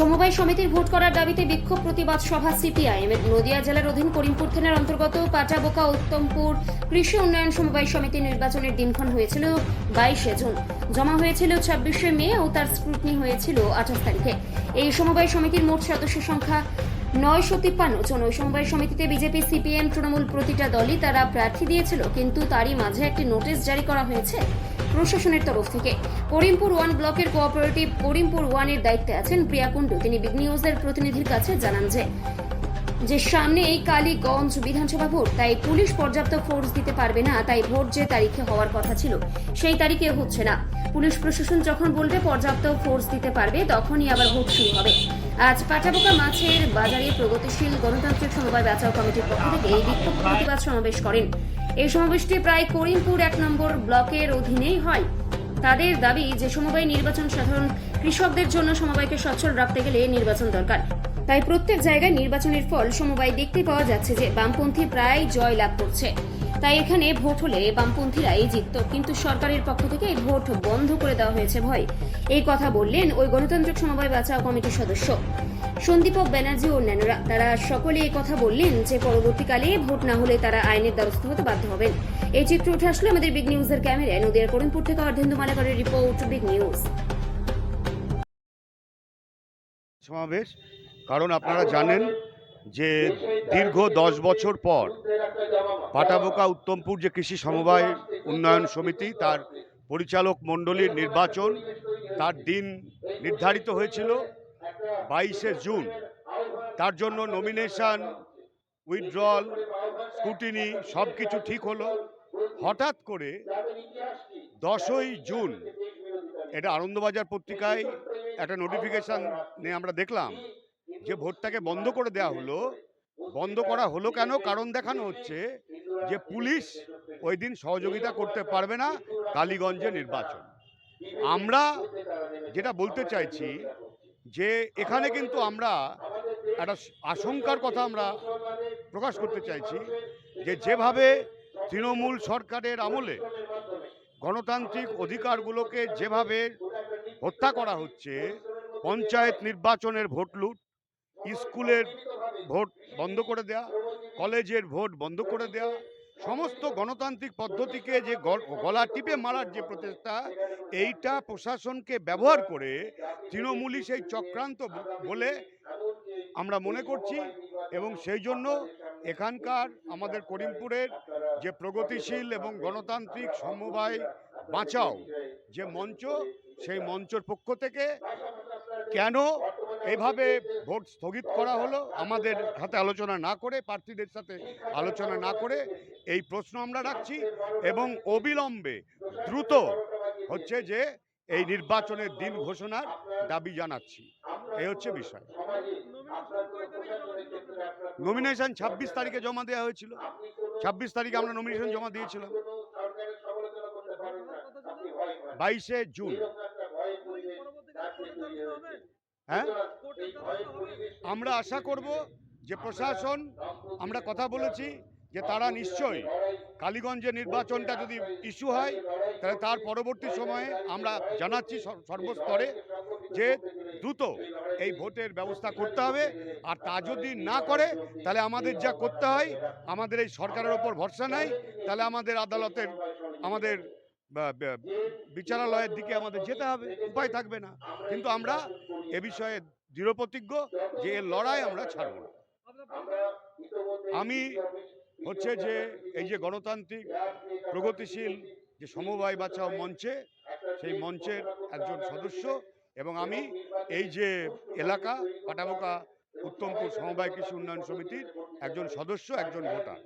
সমবায় সমিতির ভোট করার দাবিতে বিক্ষোভ প্রতিবাদ সভা সিপিআইএম এর নদিয়া জেলার অধীন করিমপুর থানার অন্তর্গত পাটাবোকা উত্তমপুর কৃষি উন্নয়ন সমবায় সমিতি নির্বাচনের দিনক্ষণ হয়েছিল বাইশে জুন। জমা হয়েছিল ছাব্বিশে মে ও তার স্ক্রুটনি হয়েছিল আঠাশ তারিখে। এই সমবায় সমিতির মোট সদস্য সংখ্যা নয়শো তিপ্পান্ন জন। ওই সমবায় সমিতিতে বিজেপি, সিপিএম, তৃণমূল প্রতিটা দলই তারা প্রার্থী দিয়েছিল, কিন্তু তারই মাঝে একটি নোটিশ জারি করা হয়েছে। প্রশাসনের তরফ থেকে। করিমপুর ওয়ান ব্লকের কোঅপারেটিভ করিমপুর ওয়ানের দায়িত্বে আছেন প্রিয়া কুণ্ডু। তিনি বিগ নিউজের প্রতিনিধির কাছে জানান যে যে সামনে এই কালীগঞ্জ বিধানসভা ভোট, তাই পুলিশ পর্যাপ্ত ফোর্স দিতে পারবে না, তাই ভোট যে তারিখে হওয়ার কথা ছিল, সেই তারিখে হচ্ছে না। পুলিশ প্রশাসন যখন বলবে পর্যাপ্ত ফোর্স দিতে পারবে, তখনই আবার ভোট শুরু হবে। আজ পাটাবোকা মাছের বাজারে প্রগতিশীল গণতান্ত্রিক সমবায় বাঁচাও কমিটির পক্ষ থেকে এই বিক্ষোভ প্রতিবাদ সমাবেশ করেন। এই সমাবেশটি প্রায় করিমপুর এক নম্বর ব্লকের অধীনেই হয়। তাদের দাবি যে সমবায় নির্বাচন সাধারণ কৃষকদের জন্য সমবায়কে সচ্ছল রাখতে গেলে নির্বাচন দরকার। তাই প্রত্যেক জায়গায় নির্বাচনের ফল সমবায় দেখতে পাওয়া যাচ্ছে যে বামপন্থী প্রায় জয় লাভ করছে। তাই এখানে ভোট হলে বামপন্থীরাই জিতত, কিন্তু সরকারের পক্ষ থেকে এই ভোট বন্ধ করে দেওয়া হয়েছে ভয়। এই কথা বললেন ওই গণতান্ত্রিক সমবায় বাঁচাও কমিটির সদস্য। সন্দীপক ব্যানার্জি ও অন্যান্যরা। তারা সকলে এই কথা বললেন যে পরবর্তীকালে ভোট না হলে তারা আইনের দ্বারস্থ হতে বাধ্য হবেন। এই চিত্র উঠে আসলে আমাদের বিগ নিউজের ক্যামেরায়। নদীর করিমপুর থেকে অর্ধেন্দু মালাকারের রিপোর্ট বিগ নিউজ সমাবেশ, কারণ আপনারা জানেন যে দীর্ঘ দশ বছর পর পাটাবোকা উত্তমপুর যে কৃষি সমবায় উন্নয়ন সমিতি, তার পরিচালক মণ্ডলীর নির্বাচন তার দিন নির্ধারিত হয়েছিল। বাইশে জুন। তার জন্য নমিনেশন উইথড্রল স্কুটিনি সব কিছু ঠিক হলো। হঠাৎ করে দশই জুন, এটা আনন্দবাজার পত্রিকায় একটা নোটিফিকেশান নিয়ে আমরা দেখলাম যে ভোটটাকে বন্ধ করে দেওয়া হলো। বন্ধ করা হলো কেন? কারণ দেখানো হচ্ছে যে পুলিশ ওই দিন সহযোগিতা করতে পারবে না কালীগঞ্জে নির্বাচন। আমরা যেটা বলতে চাইছি যে এখানে কিন্তু আমরা একটা আশঙ্কার কথা আমরা প্রকাশ করতে চাইছি যে যেভাবে তৃণমূল সরকারের আমলে গণতান্ত্রিক অধিকারগুলোকে যেভাবে হত্যা করা হচ্ছে, পঞ্চায়েত নির্বাচনের ভোট লুট, স্কুলের ভোট বন্ধ করে দেয়া, কলেজের ভোট বন্ধ করে দেয়া সমস্ত গণতান্ত্রিক পদ্ধতিকে যে গলা টিপে মারার যে প্রচেষ্টা, এইটা প্রশাসনকে ব্যবহার করে তৃণমূলই সেই চক্রান্ত বলে আমরা মনে করছি এবং সেই জন্য এখানকার আমাদের করিমপুরের যে প্রগতিশীল এবং গণতান্ত্রিক সমবায় বাঁচাও যে মঞ্চ, সেই মঞ্চের পক্ষ থেকে কেন এইভাবে ভোট স্থগিত করা হলো। আমাদের হাতে আলোচনা না করে, প্রার্থীদের সাথে আলোচনা না করে এই প্রশ্ন আমরা রাখছি এবং অবিলম্বে দ্রুত হচ্ছে যে এই নির্বাচনের দিন ঘোষণার দাবি জানাচ্ছি। এই হচ্ছে বিষয়। নমিনেশন ছাব্বিশ তারিখে জমা দেওয়া হয়েছিল। ছাব্বিশ তারিখে আমরা নমিনেশন জমা দিয়েছিলাম। বাইশে জুন। হ্যাঁ? আমরা আশা করব যে প্রশাসন, আমরা কথা বলেছি যে তারা নিশ্চয়ই কালীগঞ্জে নির্বাচনটা যদি ইস্যু হয়, তাহলে তার পরবর্তী সময়ে আমরা জানাচ্ছি সর্বস্তরে যে দ্রুত এই ভোটের ব্যবস্থা করতে হবে। আর তা যদি না করে, তাহলে আমাদের যা করতে হয়, আমাদের এই সরকারের ওপর ভরসা নাই, তাহলে আমাদের আদালতের, আমাদের বিচারালয়ের দিকে আমাদের যেতে হবে, উপায় থাকবে না। কিন্তু আমরা এ বিষয়ে দৃঢ়প্রতিজ্ঞ যে এর লড়াই আমরা ছাড়ব না। আমি হচ্ছে যে এই যে গণতান্ত্রিক, প্রগতিশীল যে সমবায় বাঁচাও মঞ্চে, সেই মঞ্চের একজন সদস্য এবং আমি এই যে এলাকা পাটাবোকা উত্তমপুর সমবায় কৃষি উন্নয়ন সমিতির একজন সদস্য, একজন ভোটার।